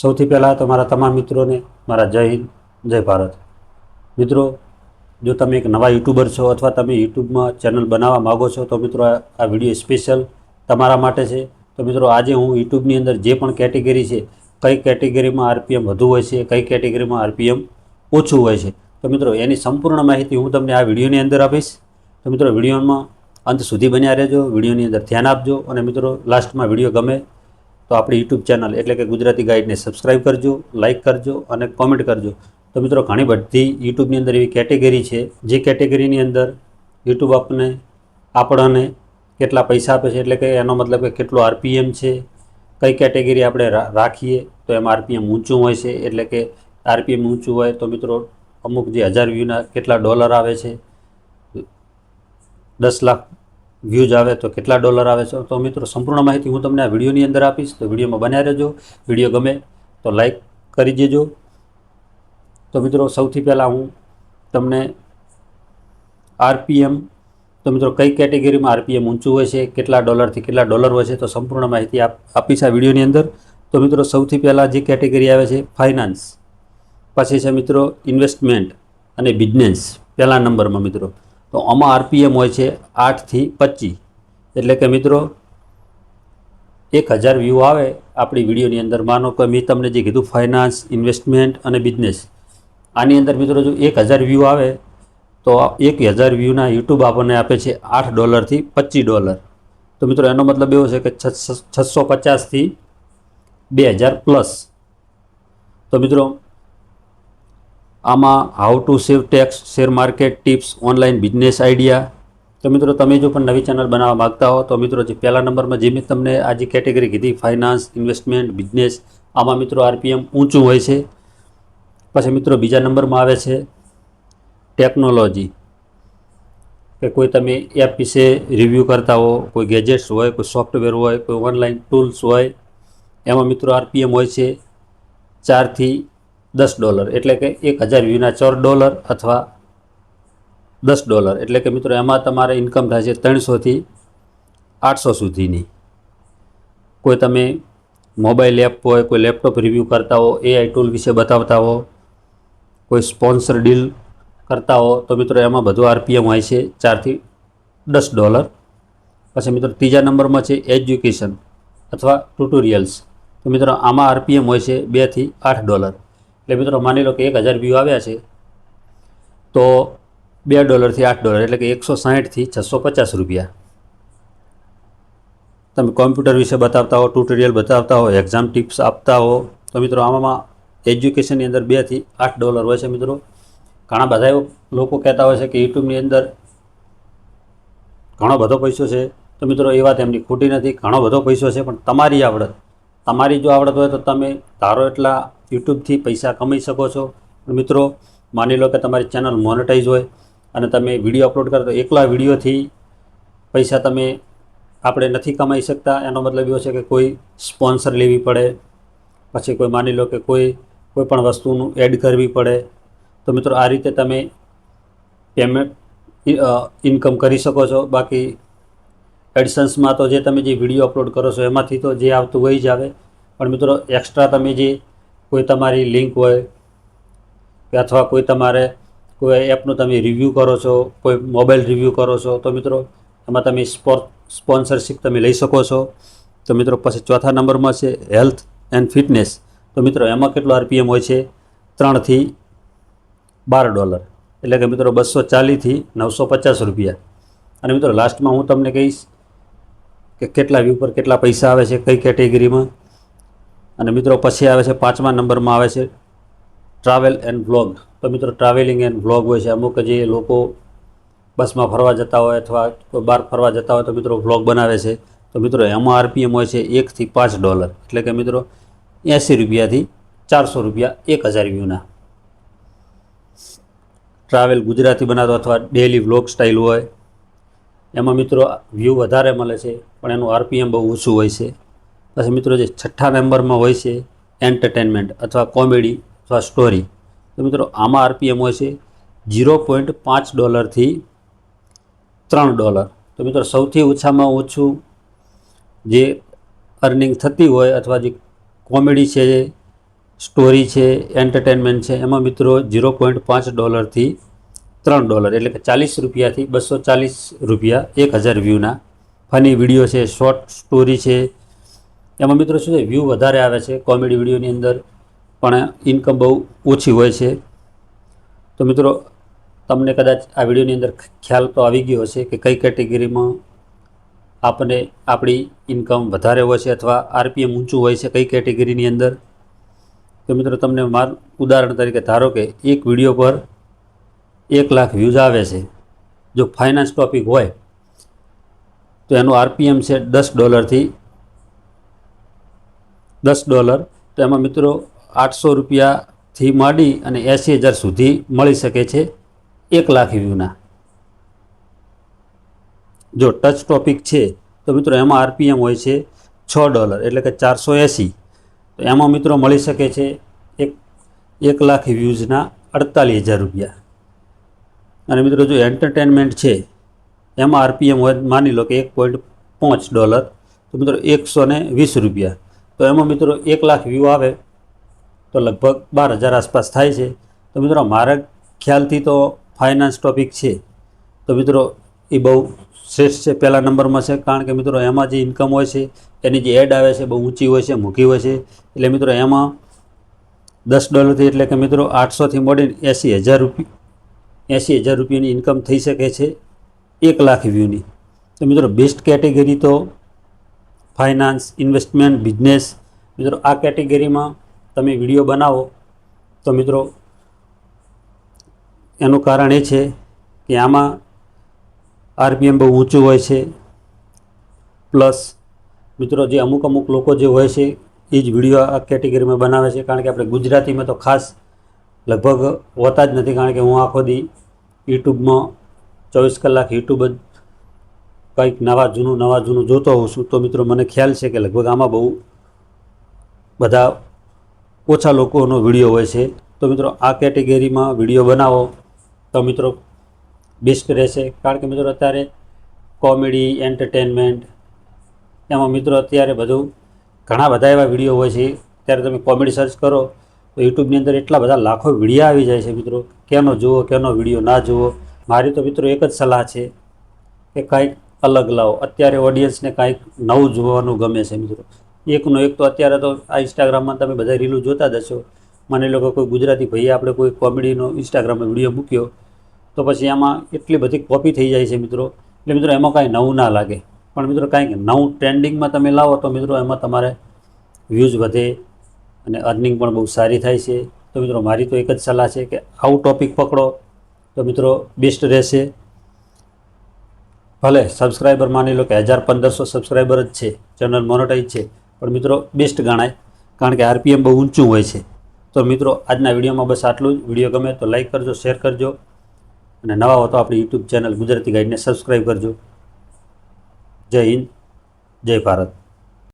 સૌથી પહેલાં તો મારા તમામ મિત્રોને મારા જય હિન્દ, જય ભારત. મિત્રો, જો તમે એક નવા યુટ્યુબર છો અથવા તમે યુટ્યુબમાં ચેનલ બનાવવા માગો છો, તો મિત્રો આ વીડિયો સ્પેશિયલ તમારા માટે છે. તો મિત્રો, આજે હું યુટ્યુબની અંદર જે પણ કેટેગરી છે, કઈ કેટેગરીમાં આરપીએમ વધુ હોય છે, કઈ કેટેગરીમાં આરપીએમ ઓછું હોય છે, તો મિત્રો, એની સંપૂર્ણ માહિતી હું તમને આ વિડીયોની અંદર આપીશ. તો મિત્રો, વિડીયોમાં અંત સુધી બન્યા રહેજો, વિડીયોની અંદર ધ્યાન આપજો અને મિત્રો લાસ્ટમાં વીડિયો ગમે તો આપણી યુટ્યુબ ચેનલ એટલે કે ગુજરાતી ગાઈડને સબસ્ક્રાઈબ કરજો લાઇક કરજો અને કોમેન્ટ કરજો. તો મિત્રો, ઘણી બધી યુટ્યુબની અંદર એવી કેટેગરી છે, જે કેટેગરીની અંદર યુટ્યુબ આપણને આપણને કેટલા પૈસા આપે છે, એટલે કે એનો મતલબ કે કેટલો આરપીએમ છે, કઈ કેટેગરી આપણે રાખીએ, તો એમાં આરપીએમ ઊંચું હોય છે, એટલે કે આરપીએમ ઊંચું હોય તો મિત્રો, અમુક જે હજાર વ્યૂના કેટલા ડોલર આવે છે, દસ લાખ વ્યૂઝ આવે તો કેટલા ડોલર આવે છે? તો મિત્રો, સંપૂર્ણ માહિતી હું તમને આ વિડીયોની અંદર આપીશ. તો વિડીયોમાં બન્યા રહેજો. વીડિયો ગમે તો લાઈક કરી દેજો. તો મિત્રો, સૌથી પહેલાં હું તમને આરપીએમ, તો મિત્રો, કઈ કેટેગરીમાં આરપીએમ ઊંચું હોય છે, કેટલા ડોલરથી કેટલા ડોલર હોય છે, તો સંપૂર્ણ માહિતી આપીશ આ વિડીયોની અંદર. તો મિત્રો, સૌથી પહેલાં જે કેટેગરી આવે છે ફાઇનાન્સ પછી છે મિત્રો ઇન્વેસ્ટમેન્ટ અને બિઝનેસ પહેલા નંબરમાં મિત્રો. તો આમાં આરપીએમ હોય છે આઠથી પચીસ. એટલે કે મિત્રો, એક હજાર વ્યૂ આવે આપણી વિડીયોની અંદર. માનો કે મેં તમને જે કીધું ફાઇનાન્સ ઇન્વેસ્ટમેન્ટ અને બિઝનેસ આની અંદર મિત્રો જો એક હજાર વ્યૂ આવે, તો એક હજાર વ્યૂના યુટ્યુબ આપણને આપે છે આઠ ડોલરથી પચીસ ડોલર. તો મિત્રો, એનો મતલબ એવો છે કે છસો પચાસથી બે હજાર પ્લસ. તો મિત્રો આમાં how to save tax share market tips online business idea તો મિત્રો, તમે જો પણ નવી ચેનલ બનાવવા માગતા હો, તો મિત્રો, જે પહેલા નંબરમાં જે મેં તમને આ જે કેટેગરી કીધી ફાઇનાન્સ ઇન્વેસ્ટમેન્ટ બિઝનેસ આમાં મિત્રો આરપીએમ ઊંચું હોય છે. પછી મિત્રો, બીજા નંબરમાં આવે છે ટેકનોલોજી કે કોઈ તમે એપ વિશે રિવ્યૂ કરતા હો, કોઈ ગેજેટ્સ હોય, કોઈ સોફ્ટવેર હોય, કોઈ ઓનલાઈન ટૂલ્સ હોય, એમાં મિત્રો આરપીએમ હોય છે ચારથી દસ ડોલર. એટલે કે એક હજાર વ્યૂના ચોર ડોલર અથવા દસ ડોલર. એટલે કે મિત્રો, એમાં તમારે ઇન્કમ છે ત્રણસોથી આઠસો સુધીની. કોઈ તમે મોબાઈલ એપ હોય, કોઈ લેપટોપ રિવ્યૂ કરતા હો એઆઈ ટૂલ વિશે બતાવતા હો, કોઈ સ્પોન્સર ડીલ કરતા હો, તો મિત્રો, એમાં બધું આરપીએમ હોય છે ચારથી દસ ડોલર. પછી મિત્રો, ત્રીજા નંબરમાં છે એજ્યુકેશન અથવા ટ્યુટોરિયલ્સ તો મિત્રો, આમાં આરપીએમ હોય છે બેથી આઠ ડોલર. એટલે મિત્રો માની લો કે એક હજાર વ્યૂ આવ્યા છે, તો બે ડોલરથી આઠ ડોલર એટલે કે એકસો સાહીઠથી છસો પચાસ રૂપિયા. તમે કોમ્પ્યુટર વિશે બતાવતા હો ટ્યુટોરિયલ બતાવતા હો એક્ઝામ ટિપ્સ આપતા હો, તો મિત્રો આમાં એજ્યુકેશનની અંદર બેથી આઠ ડોલર હોય છે મિત્રો. ઘણા બધા લોકો કહેતા હોય છે કે યુટ્યુબની અંદર ઘણો બધો પૈસો છે. તો મિત્રો એ વાત એમની ખોટી નથી, ઘણો બધો પૈસો છે, પણ તમારી આવડત, તમારી જો આવડત હોય તો તમે ધારો એટલા યુટ્યુબથી પૈસા કમાઈ શકો છો. મિત્રો, માની લો કે તમારી ચેનલ મોનેટાઈઝ હોય અને તમે વીડિયો અપલોડ કરો, તો એકલા વિડીયોથી પૈસા તમે આપણે નથી કમાઈ શકતા. એનો મતલબ એવો છે કે કોઈ સ્પોન્સર લેવી પડે. પછી કોઈ માની લો કે કોઈ કોઈ પણ વસ્તુનું એડ કરવી પડે. તો મિત્રો, આ રીતે તમે પેમેન્ટ ઇન્કમ કરી શકો છો. બાકી એડસન્સમાં તો જે તમે જે વીડિયો અપલોડ કરો છો, એમાંથી તો જે આવતું હોય જ આવે. પણ મિત્રો એક્સ્ટ્રા તમે જે કોઈ તમારી લિંક હોય કે અથવા કોઈ તમારે કોઈ એપનું તમે રિવ્યૂ કરો છો, કોઈ મોબાઈલ રિવ્યૂ કરો છો, તો મિત્રો એમાં તમે સ્પોર્ટ સ્પોન્સરશિપ તમે લઈ શકો છો. તો મિત્રો પછી ચોથા નંબરમાં છે હેલ્થ એન્ડ ફિટનેસ તો મિત્રો એમાં કેટલો આરપીએમ હોય છે? ત્રણથી બાર ડોલર. એટલે કે મિત્રો બસો ચાલીસથી નવસો પચાસ રૂપિયા. અને મિત્રો લાસ્ટમાં હું તમને કહીશ કે કેટલા વ્યૂ પર કેટલા પૈસા આવે છે, કઈ કેટેગરીમાં અને મિત્રો પછી આવે છે પાંચમા નંબરમાં આવે છે ટ્રાવેલ એન્ડ વ્લોગ. તો મિત્રો ટ્રાવેલિંગ એન્ડ વ્લોગ હોય છે. અમુક જે લોકો બસમાં ફરવા જતા હોય અથવા કોઈ બહાર ફરવા જતા હોય તો મિત્રો વ્લોગ બનાવે છે. તો મિત્રો એમાં આરપીએમ હોય છે એકથી પાંચ ડોલર. એટલે કે મિત્રો એંસી રૂપિયાથી ચારસો રૂપિયા એક હજાર વ્યૂના. ટ્રાવેલ ગુજરાતી બનાવતો અથવા ડેલી વ્લોગ સ્ટાઇલ હોય. એમાં મિત્રો વ્યૂ વધારે મળે છે, પણ એનું આરપીએમ બહુ ઓછું હોય છે. પછી મિત્રો જે છઠ્ઠા નંબરમાં હોય છે એન્ટરટેનમેન્ટ અથવા કોમેડી અથવા સ્ટોરી તો મિત્રો આમાં આરપીએમ હોય છે ઝીરો પોઈન્ટ પાંચ ડોલરથી ત્રણ ડોલર તો મિત્રો સૌથી ઓછામાં ઓછું જે અર્નિંગ થતી હોય અથવા જે કોમેડી છે સ્ટોરી છે એન્ટરટેનમેન્ટ છે, એમાં મિત્રો ઝીરો પોઈન્ટ પાંચ ડોલરથી ત્રણ ડોલર એટલે કે ચાલીસ રૂપિયાથી બસો ચાલીસ રૂપિયા એક હજાર વ્યૂના ફની વીડિયો છે શોર્ટ સ્ટોરી છે એમાં મિત્રો શું છે વ્યૂ વધારે આવે છે કોમેડી વિડીયોની અંદર પણ ઇન્કમ બહુ ઓછી હોય છે. તો મિત્રો, તમને કદાચ આ વિડીયોની અંદર ખ્યાલ તો આવી ગયો હશે કે કઈ કેટેગરીમાં આપણને આપણી ઇન્કમ વધારે હોય છે અથવા આરપીએમ ઊંચું હોય છે, કઈ કેટેગરીની અંદર. તો મિત્રો, તમને માર ઉદાહરણ તરીકે ધારો કે એક વીડિયો પર એક લાખ વ્યૂઝ આવે છે. જો ફાઇનાન્સ ટોપિક હોય, તો એનું આરપીએમ છે દસ ડોલરથી દસ ડોલર, તો એમાં મિત્રો આઠસો રૂપિયાથી માંડી અને એંસી હજાર સુધી મળી શકે છે એક લાખ વ્યૂના. જો ટચ ટોપિક છે, તો મિત્રો એમાં આરપીએમ હોય છે છ ડોલર, એટલે કે ચારસો એંસી તો એમાં મિત્રો મળી શકે છે એક એક લાખ વ્યૂઝના અડતાલીસ હજાર રૂપિયા. અને મિત્રો જો એન્ટરટેનમેન્ટ છે, એમાં આરપીએમ હોય, માની લો કે એક પોઈન્ટ પાંચ ડોલર, તો મિત્રો એકસો વીસ રૂપિયા. તો એમાં મિત્રો એક લાખ વ્યૂ આવે, તો લગભગ બાર હજાર આસપાસ થાય છે. તો મિત્રો મારા ખ્યાલથી તો ફાઇનાન્સ ટોપિક છે. તો મિત્રો એ બહુ શ્રેષ્ઠ છે પહેલા નંબરમાં છે, કારણ કે મિત્રો એમાં જે ઇન્કમ હોય છે, એની જે એડ આવે છે બહુ ઊંચી હોય છે મૂકી હોય છે. એટલે મિત્રો એમાં દસ ડોલરથી એટલે કે મિત્રો આઠસોથી મળીને એંસી હજાર રૂપિયા એંસી હજાર રૂપિયાની ઇન્કમ થઈ શકે છે એક લાખ વ્યૂની તો મિત્રો બેસ્ટ કેટેગરી તો ફાઇનાન્સ, ઇન્વેસ્ટમેન્ટ, બિઝનેસ, મિત્રો આ કેટેગરીમાં તમે વીડિયો બનાવો તો મિત્રો એનું કારણ એ છે કે આમાં આરપીએમ બહુ ઊંચું હોય છે. પ્લસ મિત્રો જે અમુક અમુક લોકો જે હોય છે, એ જ વીડિયો આ કેટેગરીમાં બનાવે છે. કારણ કે આપણે ગુજરાતીમાં તો ખાસ લગભગ હોતા જ નથી. કારણ કે હું આખો દી યુટ્યુબમાં ચોવીસ કલાક યુટ્યુબ જ કંઈક નવા જૂનું નવા જૂનું જોતો હોઉં છું, તો મિત્રો મને ખ્યાલ છે કે લગભગ આમાં બહુ બધા ઓછા લોકોનો વીડિયો હોય છે. તો મિત્રો આ કેટેગરીમાં વીડિયો બનાવો, તો મિત્રો બેસ્ટ રહેશે. કારણ કે મિત્રો અત્યારે કોમેડી, એન્ટરટેનમેન્ટ, એમાં મિત્રો અત્યારે બધું ઘણા બધા એવા વીડિયો હોય છે. ત્યારે તમે કોમેડી સર્ચ કરો, તો યુટ્યુબની અંદર એટલા બધા લાખો વિડીયા આવી જાય છે મિત્રો. કેનો જુઓ, કેનો વીડિયો ના જુઓ. મારી તો મિત્રો એક જ સલાહ છે કે કાંઈક અલગ લાવો. અત્યારે ઓડિયન્સને કાંઈક નવું જોવાનું ગમે છે મિત્રો. એકનો એક તો અત્યારે તો આ ઇન્સ્ટાગ્રામમાં તમે બધા રીલું જોતા જ હશો. માની લો કે કોઈ ગુજરાતી ભાઈએ આપણે કોઈ કોમેડીનો ઇન્સ્ટાગ્રામમાં વીડિયો મૂક્યો, તો પછી એમાં એટલી બધી કોપી થઈ જાય છે મિત્રો. એટલે મિત્રો એમાં કાંઈ નવું ના લાગે. પણ મિત્રો કાંઈક નવું ટ્રેન્ડિંગમાં તમે લાવો તો મિત્રો એમાં તમારે વ્યૂઝ વધે અને અર્નિંગ પણ બહુ સારી થાય છે. તો મિત્રો મારી તો એક જ સલાહ છે કે આવું ટૉપિક પકડો તો મિત્રો બેસ્ટ રહેશે. ભલે સબસ્ક્રાઈબર માની લો કે હજાર પંદરસો સબસ્ક્રાઈબર જ છે ચેનલ મોનોટાઈઝ છે, પણ મિત્રો બેસ્ટ ગણાય, કારણ કે આરપીએમ બહુ ઊંચું હોય છે. તો મિત્રો આજના વિડીયોમાં બસ આટલું જ. વીડિયો ગમે તો લાઈક કરજો શેર કરજો, અને નવા હો તો આપણી યુટ્યુબ ચેનલ ગુજરાતી ગાઈડને સબસ્ક્રાઈબ કરજો. જય હિન્દ, જય ભારત.